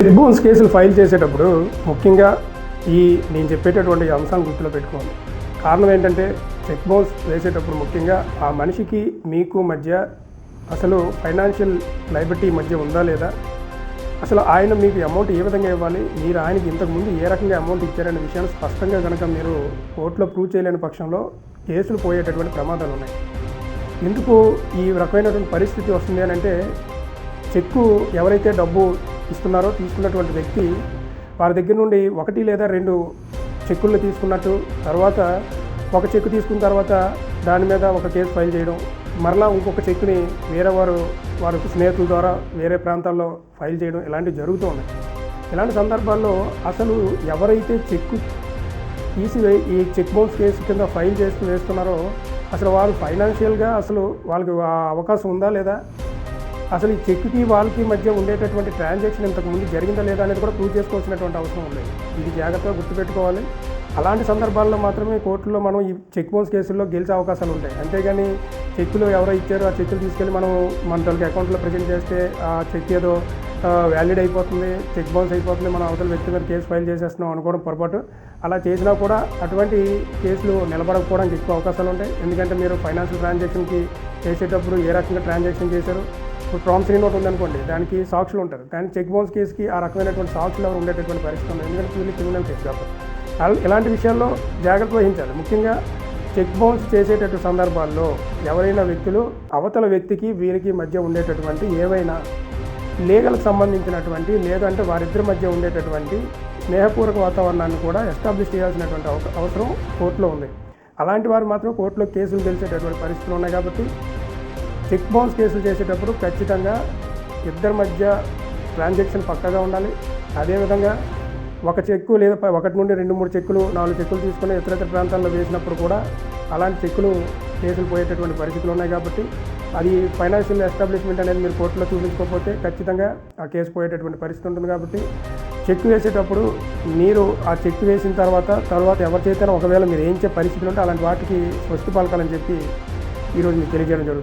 Check bounce కేసులు file చేసేటప్పుడు ముఖ్యంగా ఈ నేను చెప్పేటటువంటి అంశాన్ని గుర్తులో పెట్టుకోండి కారణం ఏంటంటే చెక్ బౌన్స్ వేసేటప్పుడు ముఖ్యంగా ఆ మనిషికి మీకు మధ్య అసలు ఫైనాన్షియల్ లైబిలిటీ మధ్య ఉందా లేదా? అసలు ఆయన మీకు అమౌంట్ ఏ విధంగా ఇవ్వాలి? మీరు ఆయనకి ఇంతకుముందు ఏ రకంగా అమౌంట్ ఇచ్చారనే విషయాన్ని స్పష్టంగా కనుక మీరు కోర్టులో ప్రూవ్ చేయలేని పక్షంలో కేసులు పోయేటటువంటి ప్రమాదాలు ఉన్నాయి. ఎందుకు ఈ రకమైనటువంటి పరిస్థితి వస్తుంది అని అంటే చెక్కు ఎవరైతే డబ్బు ఇస్తున్నారో తీసుకున్నటువంటి వ్యక్తి వారి దగ్గర నుండి ఒకటి లేదా రెండు చెక్కులు తీసుకున్నట్టు తర్వాత ఒక చెక్కు తీసుకున్న తర్వాత దాని మీద ఒక కేసు ఫైల్ చేయడం మరలా ఇంకొక చెక్కుని వేరే వారు వారి స్నేహితుల ద్వారా వేరే ప్రాంతాల్లో ఫైల్ చేయడం ఇలాంటివి జరుగుతూ ఉన్నాయి. ఇలాంటి సందర్భాల్లో అసలు ఎవరైతే చెక్కు తీసివే ఈ చెక్ బౌన్స్ కేసు కింద ఫైల్ చేస్తూ వేస్తున్నారో అసలు వాళ్ళు ఫైనాన్షియల్గా అసలు వాళ్ళకి అవకాశం ఉందా లేదా? అసలు ఈ చెక్కి వాళ్ళకి మధ్య ఉండేటటువంటి ట్రాన్సాక్షన్ ఇంతకుముందు జరిగిందా లేదా అనేది కూడా ప్రూవ్ చేసుకోవాల్సినటువంటి అవసరం ఉంది. ఇది జాగ్రత్తగా గుర్తుపెట్టుకోవాలి. అలాంటి సందర్భాల్లో మాత్రమే కోర్టులో మనం ఈ చెక్ బౌన్స్ కేసుల్లో గెలిచే అవకాశాలు ఉంటాయి. అంతేగాని చెక్కులు ఎవరో ఇచ్చారో ఆ చెక్కులు తీసుకెళ్ళి మనం మన తనకి అకౌంట్లో ప్రజెంట్ చేస్తే ఆ చెక్ ఏదో వ్యాలిడ్ అయిపోతుంది చెక్ బౌన్స్ అయిపోతుంది మనం అవతల వ్యక్తి మీద కేసు ఫైల్ చేసేస్తున్నాం అనుకోవడం పొరపాటు. అలా చేసినా కూడా అటువంటి కేసులు నిలబడకపోవడానికి ఎక్కువ అవకాశాలు ఉంటాయి. ఎందుకంటే మీరు ఫైనాన్షియల్ ట్రాన్సాక్షన్కి చేసేటప్పుడు ఏ రకంగా ట్రాన్సాక్షన్ చేశారు ఇప్పుడు ప్రామిసరీ నోట్ ఉందనుకోండి దానికి సాక్షులు ఉంటారు. కానీ చెక్ బౌన్స్ కేసుకి ఆ రకమైనటువంటి సాక్షులు ఎవరు ఉండేటటువంటి పరిస్థితి ఉంది ఎందుకంటే వీళ్ళు క్రిమినల్ కేసు కాబట్టి. ఇలాంటి విషయాల్లో జాగ్రత్త వహించాలి. ముఖ్యంగా చెక్ బౌన్స్ చేసేటటువంటి సందర్భాల్లో ఎవరైనా వ్యక్తులు అవతల వ్యక్తికి వీరికి మధ్య ఉండేటటువంటి ఏవైనా లీగల్కి సంబంధించినటువంటి లేదంటే వారిద్దరి మధ్య ఉండేటటువంటి స్నేహపూర్వక వాతావరణాన్ని కూడా ఎస్టాబ్లిష్ చేయాల్సినటువంటి అవసరం కోర్టులో ఉంది. అలాంటి వారు మాత్రం కోర్టులో కేసులు గెలిచేటటువంటి పరిస్థితులు ఉన్నాయి కాబట్టి చెక్ బౌన్స్ కేసులు చేసేటప్పుడు ఖచ్చితంగా ఇద్దరి మధ్య ట్రాన్సాక్షన్ పక్కగా ఉండాలి. అదేవిధంగా ఒక చెక్కు లేదా ఒకటి నుండి రెండు మూడు చెక్కులు నాలుగు చెక్కులు తీసుకుని ఇతర ఇతర ప్రాంతాల్లో వేసినప్పుడు కూడా అలాంటి చెక్కులు కేసులు పోయేటటువంటి పరిస్థితులు ఉన్నాయి కాబట్టి అది ఫైనాన్షియల్ ఎస్టాబ్లిష్మెంట్ అనేది మీరు కోర్టులో చూపించుకోకపోతే ఖచ్చితంగా ఆ కేసు పోయేటటువంటి పరిస్థితి ఉంటుంది కాబట్టి చెక్ వేసేటప్పుడు మీరు ఆ చెక్ వేసిన తర్వాత తర్వాత ఎవరి చేతైనా ఒకవేళ మీరు ఏం చే పరిస్థితులు ఉంటే అలాంటి వాటికి స్వస్తి పలకాలని చెప్పి ఈరోజు మీకు తెలియజేయడం జరుగుతుంది.